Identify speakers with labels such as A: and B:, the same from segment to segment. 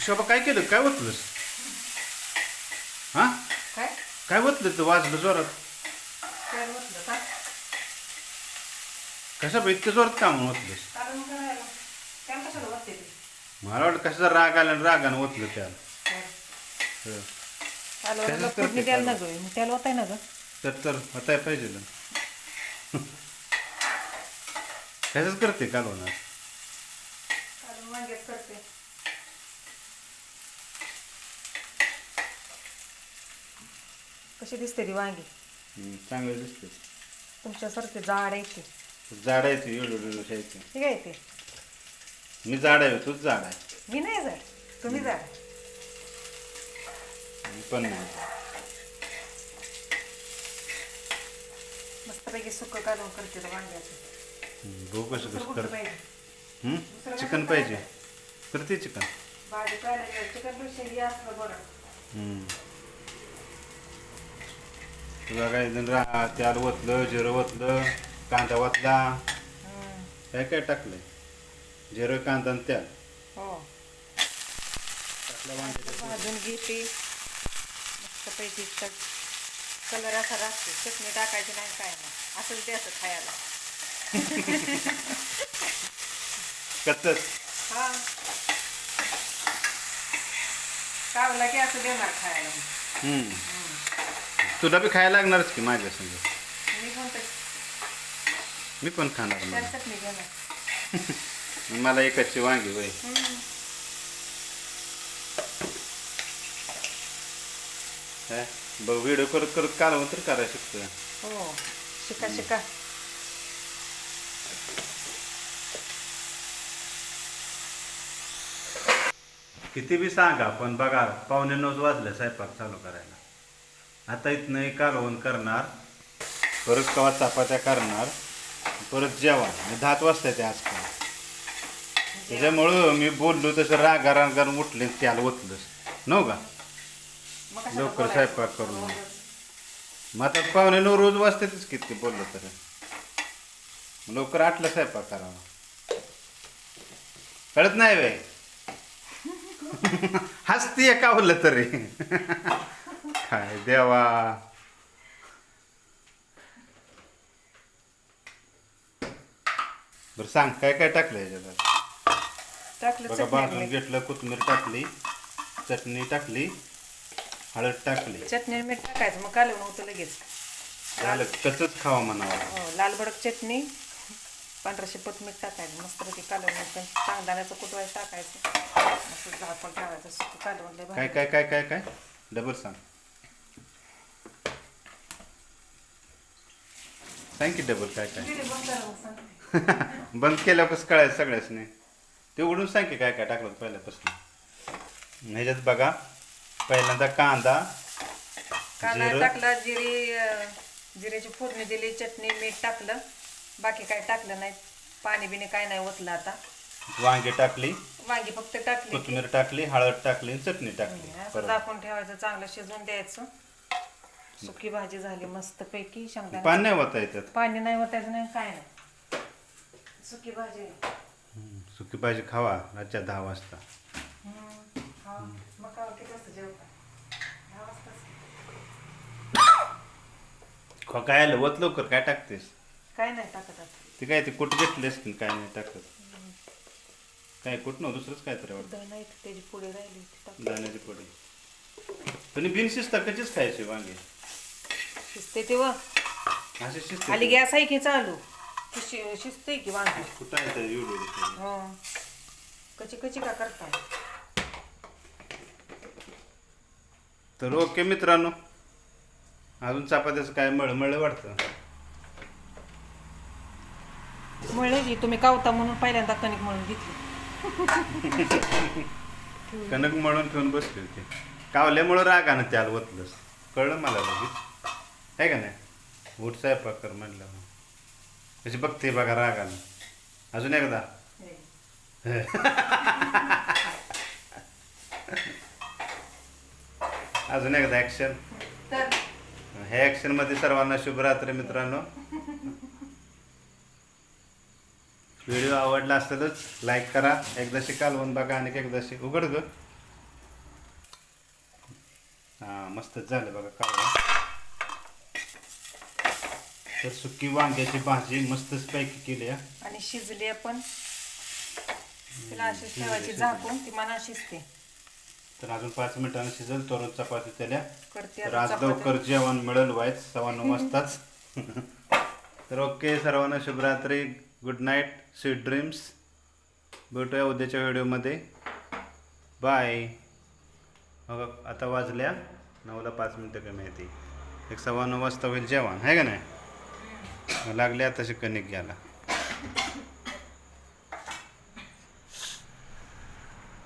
A: शोभा काय केलं? काय ओतलंस? हा?
B: काय?
A: काय ओतलं तर वाजलं जोरात?
B: काय म्हटलं का?
A: कशा बा इतकं जोरात का म्हणून ओतलंस?
B: कारण करायला. काय कशाला वाटते ते?
A: मला कशाचा राग आला आणि रागानं ओतलं त्याला. हं.
B: फोडणी
A: करते
B: द्यायला ना
A: कालवण.
B: गं मग त्याला होताय ना गं.
A: तर तर होताय पाहिजे ना. कशाच करते कालवणार
B: कारण वांग्यात करते कशी दिसते ती वांगी?
A: चांगलं दिसते.
B: तुमच्यासारखे जाड आहे ते.
A: जाड आहे ती एवढं
B: ठीक आहे ते.
A: मी जाड आहे तूच जाड आहे.
B: मी नाही जाड तुम्ही जाड
A: मी पण नाही.
B: मस्तपैकी कालवून करते वांग्याचं.
A: कसं
B: दुसरं पाहिजे?
A: चिकन पाहिजे? करते चिकन.
B: भाजी चिकनपेक्षा हे असलं बरं.
A: हं. तुला काय रा त्याला ओतलं जिरं ओतलं कांदा ओतला.
B: हम्म.
A: काय काय टाकलंय? जिरं कांदा आणि त्याल
B: हो.
A: टाकलं वांग्याचं
B: भाजून घेते. मस्तपैकी कलर असा राहते चटणी टाकायची नाही काय नाही. असंच द्यायचं खायला.
A: कच्चच.
B: हा. कावला की असं देणार खायला.
A: हं. तुला बी खायला लागणारच की माझ्या संग?
B: मी पण तशी
A: मी पण खाणार मला
B: चटणी घेणार.
A: मला एकाची वांगी
B: हम्म.
A: काय बघ व्हिडिओ करत करत कालवून तर करायला शिकतोय
B: हो शिका शिका.
A: किती बी सांगा पण बघा पावणे नऊच वाजले स्वयंपाक चालू करायला. आता इथनं एक कालवण करणार परत कवा चपात्या करणार परत जेवण. आणि दहाच वाजता ते आजकाल त्याच्यामुळं मी बोललो तसं रागा रागानं उठले त्याला ओतलंच नव का? लवकर? स्वयंपाक करून. मग आता पावणे नऊ रोज वाजतातच किती बोललं तर. लवकर आठला स्वयंपाक करावा. कळत नाही बाई. हसतीये का बोललं तरी? काय देवा. बरं सांग काय काय टाकलं याच्यात?
B: टाकलं
A: बघा
B: चटणी
A: भाजून
B: मीठ.
A: घेतलं कोथिंबीर टाकली चटणी टाकली हळद टाकली.
B: चटणी आणि मीठ टाकायचं मग कालवून होतं लगेच.
A: झालं कचच खावा म्हणावं.
B: हो, लाल भडक चटणी पांढरशे मीठ टाकायचं मस्तपैकी कालवून एकदम चांगदाण्याचं कुटवायचं टाकायचं. असं झाकण ठेवायचं सुकं कालवून लय
A: काय. काय काय काय काय? डबल सांग. सांग की डबल काय काय
B: बंद
A: केल्यावर कसं कळायचं सगळ्याच नाही. ते उडून सांग की काय काय टाकलं पहिल्यापासून. ह्याच्यात बघा पहिल्यांदा कांदा
B: कांदा
A: जिरं.
B: टाकला जिरी अं, जिऱ्याची फोडणी दिली चटणी मीठ टाकलं. बाकी काय टाकलं नाही. पाणी बिणी काय नाही ओतलं आता.
A: वांगे टाकली.
B: वांगी फक्त टाकली की.
A: कोथिंबीर टाकली हळद टाकली आणि चटणी टाकली.
B: असं दाखवून ठेवायचं चांगलं शिजवून द्यायचं. सुकी भाजी झाली मस्त पैकी शेंगदाणा
A: पाणी नाही होता येतात
B: पाणी नाही ओतायचं नाही काय नाही. सुकी भाजी.
A: सुकी भाजी खावा रातच्या दहा वाजता.
B: हम्म, हा. मग काय किती वाजता जेवता? दहा वाजताच.
A: खो काय आलं? वत लवकर काय टाकतेस?
B: काय नाही टाकत आता.
A: ते काय ते कुठं घेतलेस की काय नाही टाकत. काय कुठ नव्ह दुसरंच काय तर वाटतं.
B: त्याची पुढे राहिली ती टाक.
A: दाण्याची पोळी पण बिन शिस्ता कशीच खायची वांगे?
B: शिजते ते व.
A: असे शिस्त
B: खाली गॅस आहे की चालू? ती शि- शिजते की वांगी
A: कुठं आहे ते एवढं
B: हो. कची कची का करताय?
A: तर ओके मित्रांनो. अजून चपात्याचं काय मळमळ वाटतं?
B: मळले की तुम्ही कावता म्हणून पहिल्यांदा कणिक मळून घेतली.
A: कणक मळून ठेवून बसले होते. कावल्यामुळं रागानं त्याला वतलंस. कळलं मला लगेच. आहे का नाही? उठ स्वयंपाक कर म्हणलं कशी बघते बघा रागानं. अजून एकदा. अजून एकदा ॲक्शन ह्या ॲक्शनमध्ये सर्वांना शुभरात्री मित्रांनो. व्हिडिओ आवडला असतातच लाईक करा. एकदाशी कालवून बघा आणि एकदाशी उघड ग. हां मस्तच झालं बघा कालवण तर सुकी वांग्याची भाजी मस्तच पैकी केली
B: आणि शिजली आपण. तिला अशी ठेवायची झाकून ती मना शिजते.
A: तर अजून पाच मिनिटांनी शिजेल तोरण चपाती त्याल्या
B: करते
A: तर
B: आता
A: आज
B: चपात्या.
A: लवकर जेवण मिळेल व्हायच सव्वा नऊ वाजताच. तर ओके सर्वांना शुभरात्री. गुड नाईट स्वीट ड्रीम्स भेटूया उद्याच्या व्हिडिओमध्ये. बाय बघा आता वाजल्या. नऊला पाच मिनटं कमी येते एक सव्वा नऊ वाजता होईल जेवण आहे का नाही? लागले आता कणिक घ्यायला.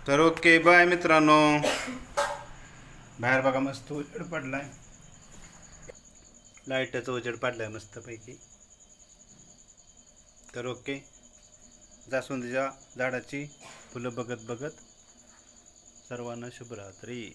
A: तर ओके बाय मित्रांनो. बाहेर बघा मस्त उजेड पडलाय. लाईटाचा उजेड पडलाय मस्तपैकी. तर ओके जास्वंदीच्या झाडाची फुलं बघत बघत सर्वांना शुभरात्री.